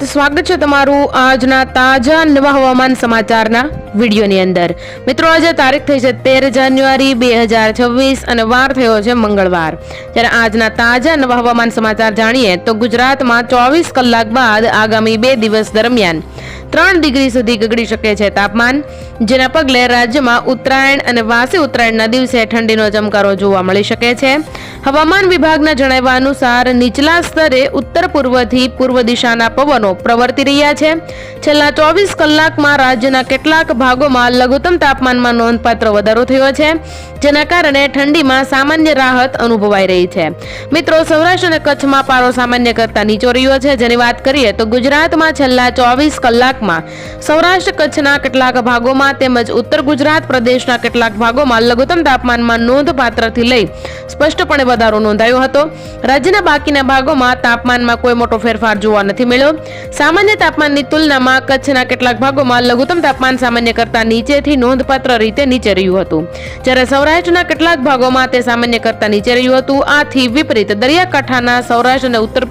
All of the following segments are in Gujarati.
સ્વાગત છે તમારું આજના તાજા નવા હવામાન સમાચારના વિડીયોની અંદર. મિત્રો, આજે તારીખ થઈ છે તેર જાન્યુઆરી બે હજાર છવ્વીસ અને વાર થયો છે મંગળવાર. જ્યારે આજના તાજા નવા હવામાન સમાચાર જાણીએ તો ગુજરાતમાં ચોવીસ કલાક બાદ આગામી બે દિવસ દરમિયાન ત્રણ ડિગ્રી સુધી ગગડી શકે છે તાપમાન, જેના પગલે રાજ્યમાં ઉત્તરાયણ અને વાસી ઉત્તરાયણના દિવસે ઠંડીનો ચમકારો જોવા મળી શકે છે. હવામાન વિભાગના જણાવ્યા અનુસાર નીચલા સ્તરે ઉત્તર પૂર્વથી પૂર્વ દિશાના પવનો પ્રવર્તી રહ્યા છે. છેલ્લા ચોવીસ કલાકમાં રાજ્યના કેટલાક ભાગોમાં લઘુત્તમ તાપમાનમાં નોંધપાત્ર વધારો થયો છે, જેના કારણે ઠંડીમાં સામાન્ય રાહત અનુભવાઈ રહી છે. મિત્રો, સૌરાષ્ટ્ર અને કચ્છમાં પારો સામાન્ય કરતા નીચો રહ્યો છે. જેની વાત કરીએ તો ગુજરાતમાં છેલ્લા ચોવીસ કલાકમાં સૌરાષ્ટ્ર, કચ્છના કેટલાક ભાગોમાં તેમજ ઉત્તર ગુજરાત પ્રદેશના કેટલાક ભાગોમાં લઘુત્તમ તાપમાનમાં નોંધપાત્રથી લઈ સ્પષ્ટપણે વધારો નોંધાયો હતો. રાજ્યના બાકીના ભાગોમાં તાપમાનમાં કોઈ મોટો ફેરફાર જોવા નથી મળ્યો. સામાન્ય તાપમાનની તુલનામાં કચ્છના કેટલાક ભાગોમાં લઘુત્તમ તાપમાન સામાન્ય કરતા નીચેથી નોંધપાત્ર રીતે નીચે રહ્યું હતું. જ્યારે સૌરાષ્ટ્રના કેટલાક ભાગોમાં તે સામાન્ય કરતા નીચે રહ્યું હતું. આથી વિપરીત દરિયાકાંઠાના સૌરાષ્ટ્ર અને ઉત્તર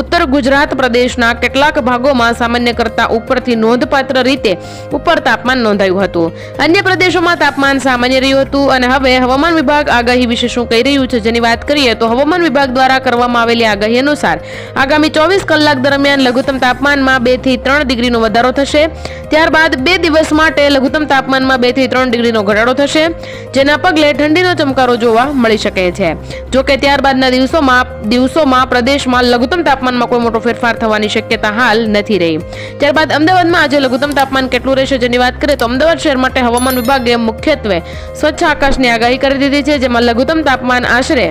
ઉત્તર ગુજરાત પ્રદેશના કેટલાક ભાગોમાં સામાન્ય કરતા ઉપરથી નોંધપાત્ર રીતે ઉપર તાપમાન નોંધાયું હતું. અન્ય પ્રદેશોમાં તાપમાન સામાન્ય રહ્યું હતું અને હવે હવામાન વિભાગ આગાહી વિશે શું કહી રહ્યું છે, જેની વાત કરીએ તો હવામાન વિભાગ દ્વારા કરવામાં આવેલી આગાહી અનુસાર આગામી ચોવીસ કલાક દરમિયાન લઘુત્તમ તાપમાનમાં બેથી ત્રણ ડિગ્રીનો વધારો થશે. ત્યારબાદ બે દિવસ માટે લઘુત્તમ તાપમાનમાં બેથી ત્રણ ડિગ્રીનો ઘટાડો થશે, જેના પગલે ઠંડીનો ચમકારો જોવા મળી શકે છે. જોકે ત્યારબાદના દિવસોમાં દિવસોમાં પ્રદેશમાં લઘુત્તમ તાપમાનમાં કોઈ મોટો ફેરફાર થવાની શક્યતા હાલ નથી રહી. ત્યારબાદ અમદાવાદમાં આજે લઘુત્તમ તાપમાન કેટલું રહેશે જેની વાત કરીએ તો અમદાવાદ શહેર માટે હવામાન વિભાગે મુખ્યત્વે સ્વચ્છ આકાશની આગાહી કરી દીધી છે, જેમાં લઘુત્તમ તાપમાન આશરે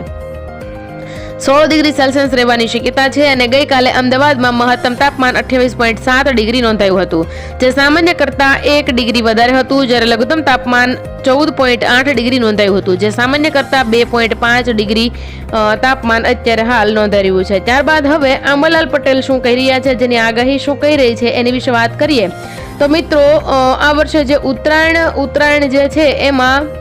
સોળ ડિગ્રી સેલ્સિયસ રહેવાની શક્યતા છે અને ગઈકાલે અમદાવાદમાં મહત્તમ તાપમાન અઠ્યાવીસ પોઈન્ટ સાત ડિગ્રી નોંધાયું હતું. જે સામાન્ય કરતાં એક ડિગ્રી વધારે હતું, જ્યારે લઘુત્તમ તાપમાન ચૌદ પોઈન્ટ આઠ ડિગ્રી નોંધાયું હતું, જે સામાન્ય કરતાં બે પોઈન્ટ પાંચ ડિગ્રી તાપમાન અત્યારે હાલ નોંધાઈ રહ્યું છે. ત્યારબાદ હવે આંબાલાલ પટેલ શું કહી રહ્યા છે, જેની આગાહી શું કહી રહી છે એની વિશે વાત કરીએ. તો મિત્રો આ વર્ષે જે ઉત્તરાયણ ઉત્તરાયણ જે છે, એમાં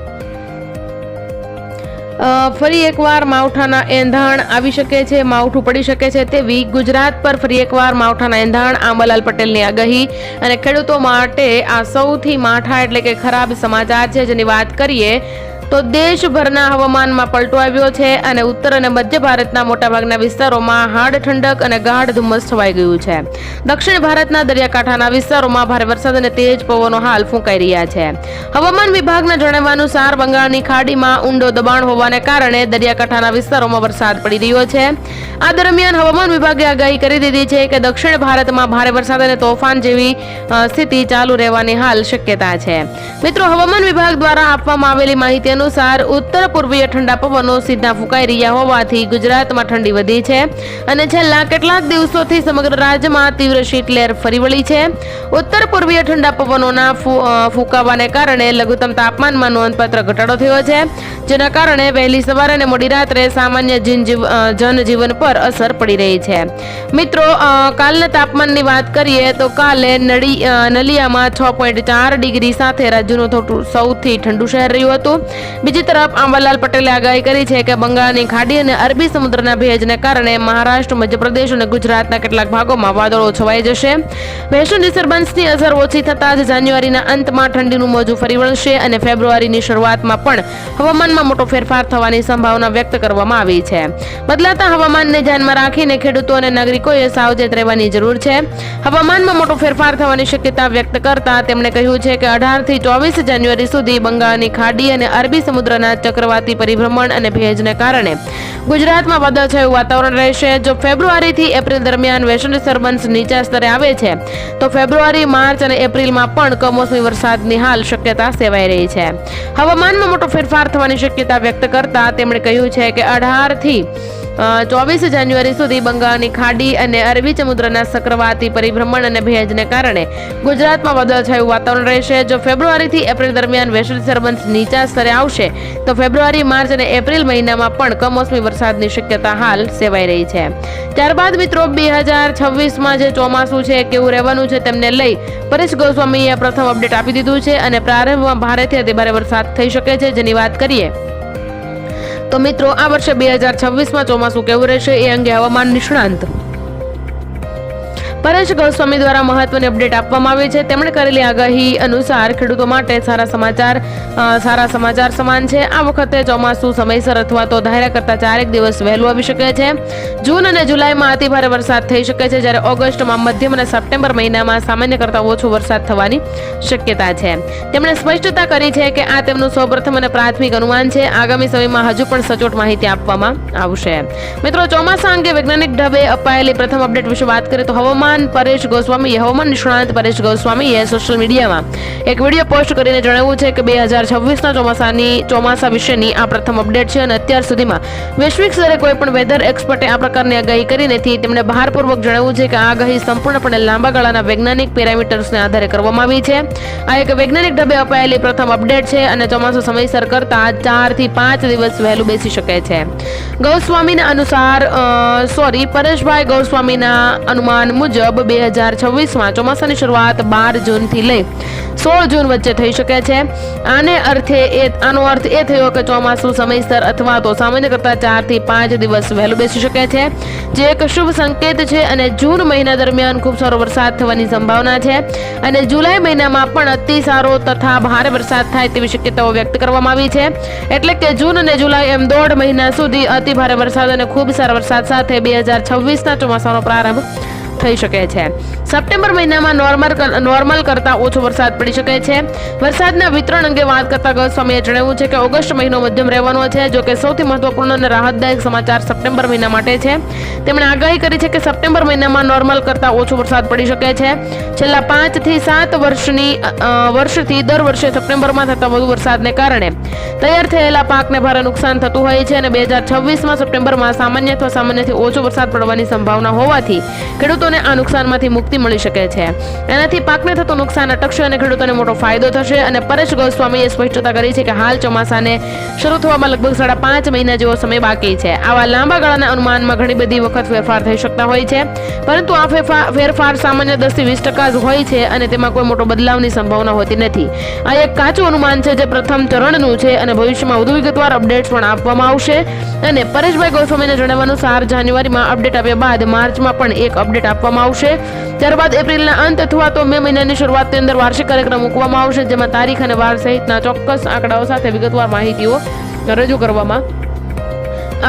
ફરી એકવાર માવઠાના એંધાણ આવી શકે છે, માવઠું પડી શકે છે તેવી ગુજરાત પર ફરી એકવાર માવઠાના એંધાણ આંબાલાલ પટેલની આગાહી અને ખેડૂતો માટે આ સૌથી માઠા એટલે કે ખરાબ સમાચાર છે જેની વાત કરીએ તો દેશભરના હવામાનમાં પલટો આવ્યો છે અને ઉત્તર અને મધ્ય ભારતના મોટાભાગના વિસ્તારોમાં હાડ ઠંડક અને ગાઢ ધુમ્મસ છવાઈ ગયું છે. દક્ષિણ ભારતના દરિયાકાંઠાના વિસ્તારોમાં ભારે વરસાદ અને તેજ પવનો હાલ ફૂંકાઈ રહ્યા છે. હવામાન વિભાગના જણાવ્યા અનુસાર બંગાળની ખાડીમાં ઊંડો દબાણ હોવાને કારણે દરિયાકાંઠાના વિસ્તારોમાં વરસાદ પડી રહ્યો છે. આ દરમિયાન હવામાન વિભાગે આગાહી કરી દીધી છે કે દક્ષિણ ભારતમાં ભારે વરસાદ અને તોફાન જેવી સ્થિતિ ચાલુ રહેવાની હાલ શક્યતા છે. મિત્રો, હવામાન વિભાગ દ્વારા આપવામાં આવેલી માહિતી અનુસાર ઉત્તર પૂર્વીય ઠંડા પવનો સીધા ફૂંકાઈ રહ્યા હોવાથી ગુજરાતમાં ઠંડી વધી છે અને છેલ્લા કેટલાક દિવસોથી સમગ્ર રાજ્યમાં તીવ્ર શીતલહેર ફરી વળી છે. ઉત્તર પૂર્વીય ઠંડા પવનોના ફૂંકાવાને કારણે લઘુત્તમ તાપમાનમાં નોંધપાત્ર ઘટાડો થયો છે, જેના કારણે વહેલી સવારે અને મોડી રાત્રે સામાન્ય જનજીવ- જનજીવન પર અસર પડી રહી છે. મિત્રો કાલના તાપમાનની વાત કરીએ તો કાલે નળી નલિયામાં છ પોઈન્ટ ચાર ડિગ્રી સાથે રાજ્યનું સૌથી ઠંડુ શહેર રહ્યું હતું. બીજી તરફ આંબાલાલ પટેલે આગાહી કરી છે કે બંગાળની ખાડી અને અરબી સમુદ્રના ભેજને કારણે મહારાષ્ટ્ર, મધ્યપ્રદેશ અને ગુજરાતના કેટલાક ભાગોમાં વાદળો છવાઈ જશે. વેસ્ટર્ન ડિસ્ટર્બન્સની અસર ઓછી થતાં જ જાન્યુઆરીના અંતમાં ઠંડીનું મોજું ફરી વળશે અને ફેબ્રુઆરીની શરૂઆતમાં પણ હવામાનમાં મોટો ફેરફાર થવાની સંભાવના વ્યક્ત કરવામાં આવી છે. બદલાતા હવામાનને ધ્યાનમાં રાખીને ખેડૂતો અને નાગરિકોએ સાવચેત રહેવાની જરૂર છે. હવામાનમાં મોટો ફેરફાર થવાની શક્યતા વ્યક્ત કરતા તેમણે કહ્યું છે કે અઢારથી ચોવીસ જાન્યુઆરી સુધી બંગાળની ખાડી અને અરબી સમુદ્રના ચક્રવાતી પરિભ્રમણ અને ભેજને કારણે ગુજરાતમાં વાદળછાયું વાતાવરણ રહેશે. જો ફેબ્રુઆરીથી એપ્રિલ દરમિયાન વેસ્ટર્ન ડિસ્ટર્બન્સ નીચા સ્તરે આવે છે, તો ફેબ્રુઆરી, માર્ચ અને એપ્રિલમાં પણ કમોસમી વરસાદની હાલ શક્યતા સેવાઈ રહી છે. હવામાનમાં મોટો ફેરફાર થવાની શક્યતા વ્યક્ત કરતા તેમણે કહ્યું છે કે અઢારથી ચોવીસ જાન્યુઆરી સુધી બંગાળની ખાડી અને અરબી સમુદ્રના ચક્રવાતી પરિભ્રમણ અને ભેજને કારણે ગુજરાતમાં વાદળછાયું વાતાવરણ રહેશે. જો ફેબ્રુઆરીથી એપ્રિલ દરમિયાન વેસ્ટ ડિસ્ટર્બન્સ નીચા સ્તરે આવશે, તો ફેબ્રુઆરી, માર્ચ અને એપ્રિલ મહિનામાં પણ કમોસમી વરસાદની શક્યતા હાલ સેવાઈ રહી છે. ત્યારબાદ મિત્રો બે હજાર છવ્વીસમાં જે ચોમાસું છે, કેવું રહેવાનું છે તેમને લઈ પરેશ ગોસ્વામીએ પ્રથમ અપડેટ આપી દીધું છે અને પ્રારંભમાં ભારેથી અતિભારે વરસાદ થઈ શકે છે જેની વાત કરીએ. તો મિત્રો આ વર્ષે બે હજાર છવ્વીસમાં ચોમાસું કેવું રહેશે એ અંગે હવામાન નિષ્ણાંત. પરેશ ગોસ્વામી દ્વારા મહત્વની અપડેટ આપવામાં આવી છે. તેમણે કરેલી આગાહી અનુસાર ખેડૂતો માટે સારા સમાચાર સારા સમાચાર સમાન છે. આ વખતે ચોમાસું સમયસર અથવા તો ધાર્યા કરતા ચારેક દિવસ વહેલું આવી શકે છે. જૂન અને જુલાઈમાં અતિભારે વરસાદ થઈ શકે છે. જ્યારે ઓગસ્ટમાં મધ્યમ અને સપ્ટેમ્બર મહિનામાં સામાન્ય કરતાં ઓછો વરસાદ થવાની શક્યતા છે. તેમણે સ્પષ્ટતા કરી છે કે આ તેમનું સૌપ્રથમ અને પ્રાથમિક અનુમાન છે. આગામી સમયમાં હજુ પણ સચોટ માહિતી આપવામાં આવશે. મિત્રો, ચોમાસા અંગે વૈજ્ઞાનિક ઢબે અપાયેલી પ્રથમ અપડેટ વિશે વાત કરીએ તો હવામાન પરેશ ગોસ્વામી હવામાન નિષ્ણાંત પરેશ ગોસ્વામીએ સોશિયલ મીડિયામાં એક વીડિયો પોસ્ટ કરીને જણાવ્યું છે કે બે હજાર છવ્વીસના ચોમાસાની, ચોમાસા વિશેની આ પ્રથમ અપડેટ છે અને અત્યાર સુધીમાં વૈશ્વિક સ્તરે કોઈ પણ વેધર એક્સપર્ટે આ પ્રકારની આગાહી કરી નથી. તેમણે ભારપૂર્વક જણાવ્યું છે કે આ આગાહી સંપૂર્ણપણે લાંબા ગાળાના વૈજ્ઞાનિક પેરામીટર્સને આધારે કરવામાં આવી છે. આ એક વૈજ્ઞાનિક ઢબે અપાયેલી પ્રથમ અપડેટ છે અને ચોમાસું સમયસર કરતા ચારથી પાંચ દિવસ વહેલું બેસી શકે છે. ગૌસ્વામીના અનુસાર સોરી પરેશભાઈ ગૌસ્વામીના અનુમાન મુજબ બે હજાર છવ્વીસમાં ચોમાસાની શરૂઆત બાર જૂનથી લઈ સોળ જૂન વચ્ચે થઈ શકે છે. આને અર્થે એ, આનો અર્થ એ થયો કે ચોમાસું સમયસર અથવા તો સામાન્ય કરતાં ચારથી પાંચ દિવસ વહેલું બેસી શકે છે. જે એક શુભ સંકેત છે અને જૂન મહિના દરમિયાન ખૂબ સારો વરસાદ થવાની સંભાવના છે અને જુલાઈ મહિનામાં પણ અતિ સારો તથા ભારે વરસાદ થાય તેવી શક્યતાઓ વ્યક્ત કરવામાં આવી છે. એટલે કે જૂન અને જુલાઈ એમ દોઢ મહિના સુધી અતિ ભારે વરસાદ અને ખૂબ સારા વરસાદ સાથે બે હજાર છવ્વીસના ચોમાસાનો પ્રારંભ થઈ શકે છે. સપ્ટેમ્બર મહિનામાં નોર્મલ નોર્મલ કરતાં ઓછો વરસાદ પડી શકે છે. વરસાદના વિતરણ અંગે વાત કરતા ગૌસ્વામીએ જણાવ્યું છે કે ઓગસ્ટ મહિનો મધ્યમ રહેવાનો છે, જો કે સૌથી મહત્વપૂર્ણ અને રાહતદાયક સમાચાર સપ્ટેમ્બર મહિના માટે છે. તેમણે આગાહી કરી છે કે સપ્ટેમ્બર મહિનામાં નોર્મલ કરતાં ઓછો વરસાદ પડી શકે છે. છેલ્લા પાંચથી સાત વર્ષની વર્ષથી દર વર્ષે સપ્ટેમ્બરમાં થતા વધુ વરસાદને કારણે તૈયાર થયેલા પાકને ભારે નુકસાન થતું હોય છે અને બે હજાર છવ્વીસમાં સપ્ટેમ્બરમાં સામાન્ય અથવા સામાન્યથી ઓછો વરસાદ પડવાની સંભાવના હોવાથી ખેડૂતોને આ નુકસાનમાંથી મુક્તિ મળી શકે છે. એનાથી પાકને થતું નુકસાન અટકશે અને ખેડૂતોને મોટો ફાયદો થશે. અને પરેશ ગોસ્વામીએ સ્પષ્ટતા કરી છે કે હાલ ચોમાસાને શરૂ થવામાં લગભગ સાડા પાંચ મહિના જેવો સમય બાકી છે. આવા લાંબા ગાળાના અનુમાનમાં ઘણી બધી વખત ફેરફાર થઈ શકતા હોય છે. પરંતુ આ ફેરફાર ફેરફાર સામાન્ય દસથી વીસ ટકા જ હોય છે અને તેમાં કોઈ મોટો બદલાવની સંભાવના હોતી નથી. આ એક કાચું અનુમાન છે જે પ્રથમ ચરણનું છે અને ભવિષ્યમાં વધુ વિગતવાર અપડેટ્સ પણ આપવામાં આવશે. અને પરેશભાઈ ગોસ્વામીને જણાવવાનું સાર જાન્યુઆરીમાં અપડેટ આપ્યા બાદ માર્ચમાં પણ એક અપડેટ આપવામાં આવશે. ત્યારબાદ એપ્રિલના અંત અથવા તો મે મહિનાની શરૂઆતની અંદર વાર્ષિક કાર્યક્રમ મૂકવામાં આવશે, જેમાં તારીખ અને વાર સહિતના ચોક્કસ આંકડાઓ સાથે વિગતવાર માહિતીઓ રજૂ કરવામાં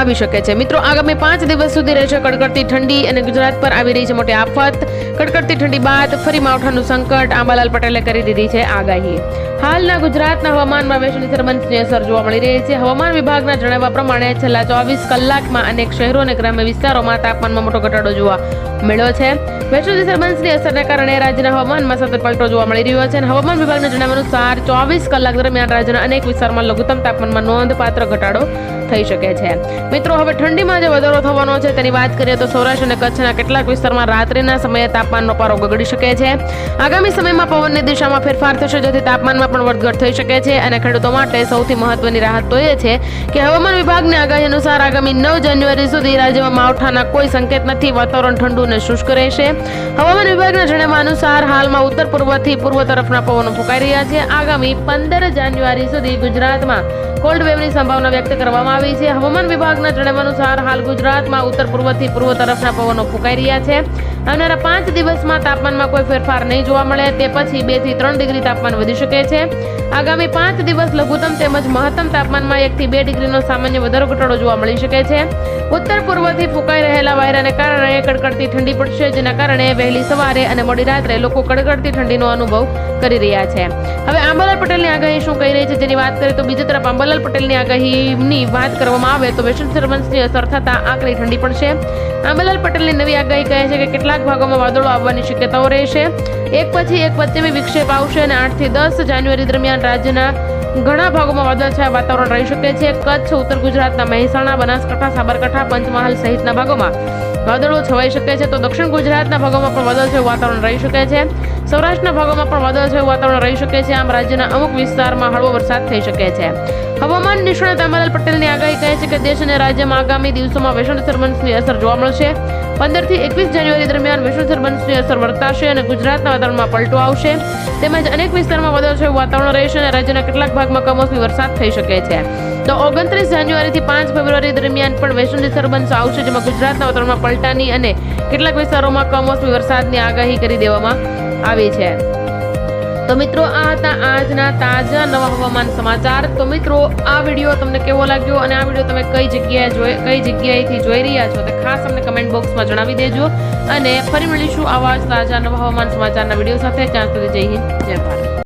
આવી શકે છે. મિત્રો, આગામી પાંચ દિવસ સુધી રહેશે કડકડતી ઠંડી અને ગુજરાત પર આવી રહી છે મોટી આફત. કડકડતી ઠંડી બાદ ફરી માવઠાનું સંકટ આંબાલાલ પટેલે કરી દીધી છે આગાહી. હાલના ગુજરાતના હવામાનમાં વેસ્ટર્ન ડિસ્ટર્બન્સની અસર જોવા મળી રહી છે. હવામાન વિભાગના જણાવ્યા પ્રમાણે છેલ્લા ચોવીસ કલાકમાં અનેક શહેરો અને ગ્રામ્ય વિસ્તારોમાં તાપમાનમાં મોટો ઘટાડો જોવા મળ્યો છે. વેસ્ટર્ન ડિસ્ટર્બન્સની અસરને કારણે રાજ્યના હવામાનમાં સતત પલટો જોવા મળી રહ્યો છે અને હવામાન વિભાગના જણાવ્યા અનુસાર ચોવીસ કલાક દરમિયાન રાજ્યના અનેક વિસ્તારમાં લઘુત્તમ તાપમાનમાં નોંધપાત્ર ઘટાડો થઈ શકે છે. મિત્રો, હવે ઠંડીમાં જે વધારો થવાનો છે, તેની વાત કરીએ તો સૌરાષ્ટ્ર અને કચ્છના કેટલાક વિસ્તારમાં રાત્રિના સમયે તાપમાનનો પારો ગગડી શકે છે. આગામી સમયમાં પવનની દિશામાં ફેરફાર થશે, જેથી તાપમાનમાં પણ વધઘટ થઈ શકે છે. અને ખેડૂતો માટે સૌથી મહત્વની રાહત તો એ છે કે હવામાન વિભાગની આગાહી અનુસાર આગામી નવ જાન્યુઆરી સુધી રાજ્યમાં માવઠાના કોઈ સંકેત નથી. વાતાવરણ ઠંડુ અને શુષ્ક રહેશે. હવામાન વિભાગના જણાવ્યા અનુસાર હાલમાં ઉત્તર પૂર્વથી પૂર્વ તરફના પવનો ફૂંકાઈ રહ્યા છે. આગામી પંદર જાન્યુઆરી સુધી ગુજરાતમાં કોલ્ડ વેવની સંભાવના વ્યક્ત કરવામાં આવી છે. હવામાન વિભાગના જણાવ્યા અનુસાર હાલ ગુજરાતમાં ઉત્તર પૂર્વથી પૂર્વ તરફના પવનો ફૂંકાઈ રહ્યા છે. આવનારા પાંચ દિવસમાં તાપમાનમાં કોઈ ફેરફાર નહીં જોવા મળે. તે પછી બેથી ત્રણ ડિગ્રી તાપમાન વધી શકે છે. આગામી પાંચ દિવસ લઘુત્તમ તેમજ મહત્તમ તાપમાનમાં એક થી બે ડિગ્રીનો સામાન્ય વધારો ઘટાડો જોવા મળી શકે છે. ઉત્તર પૂર્વથી ફૂંકાઈ રહેલા વાયરાને કારણે કડકડતી ઠંડી પડશે, જેના કારણે વહેલી સવારે અને મોડી રાત્રે લોકો કડકડતી ઠંડીનો અનુભવ કરી રહ્યા છે. હવે આંબાલાલ પટેલની આગાહી શું કહી રહી છે? જેની વાત કરીએ તો બીજી તરફ આંબાલાલ પટેલની આગાહીની વાત કરવામાં આવે તો વેસ્ટર્ન ડિસ્ટર્બન્સની અસર થતાં આકરી ઠંડી પડશે. આંબેલાલ પટેલની નવી આગાહી કહે છે કે કેટલાક ભાગોમાં વાદળો આવવાની શક્યતાઓ રહેશે. એક પછી એક પશ્ચિમી વિક્ષેપ આવશે અને આઠથી દસ જાન્યુઆરી દરમિયાન રાજ્યના ઘણા ભાગોમાં વાદળછાયા વાતાવરણ રહી શકે છે. કચ્છ, ઉત્તર ગુજરાતના મહેસાણા, બનાસકાંઠા, સાબરકાંઠા, પંચમહાલ સહિતના ભાગોમાં વાદળો છવાઈ શકે છે. તો દક્ષિણ ગુજરાતના ભાગોમાં પણ વાદળછાયું વાતાવરણ રહી શકે છે. સૌરાષ્ટ્રના ભાગોમાં પણ વાદળછાયું વાતાવરણ રહી શકે છે. આમ રાજ્યના અમુક વિસ્તારમાં હળવો વરસાદ થઈ શકે છે. હવામાન નિષ્ણાત અમરલાલ પટેલની આગાહી કહે છે કે દેશ અને રાજ્યમાં આગામી દિવસોમાં વેસ્ટર્ન થર્મન્સની અસર જોવા મળશે. પંદરથી એકવીસ જાન્યુઆરી દરમિયાન વિશ્વ થર્મન્સની અસર વર્તાશે અને ગુજરાતના વાતાવરણમાં પલટો આવશે. તેમજ અનેક વિસ્તારમાં વાદળછાયું વાતાવરણ રહેશે અને રાજ્યના કેટલાક ભાગમાં કમોસમી વરસાદ થઈ શકે છે. તો ઓગણત્રીસ જાન્યુઆરીથી પાંચ ફેબ્રુઆરી દરમિયાન પણ વેસ્ટર્ન ડિસ્ટર્બન્સ આવશે, જેમાં ગુજરાતના વાતાવરણમાં પલટાની અને કેટલાક વિસ્તારોમાં કમોસમી વરસાદની આગાહી કરી દેવામાં આવી છે. તો મિત્રો, આ હતા આજના તાજા નવા હવામાન સમાચાર. તો મિત્રો, આ વીડિયો તમને કેવો લાગ્યો અને આ વીડિયો તમે કઈ જગ્યાએ જોઈ કઈ જગ્યાએથી જોઈ રહ્યા છો તે ખાસ અમને કમેન્ટ બોક્સમાં જણાવી દેજો. અને ફરી મળીશું આવા જ તાજા નવા હવામાન સમાચારના વીડિયો સાથે. ત્યાં સુધી જય હિન્દ, જય ભારત.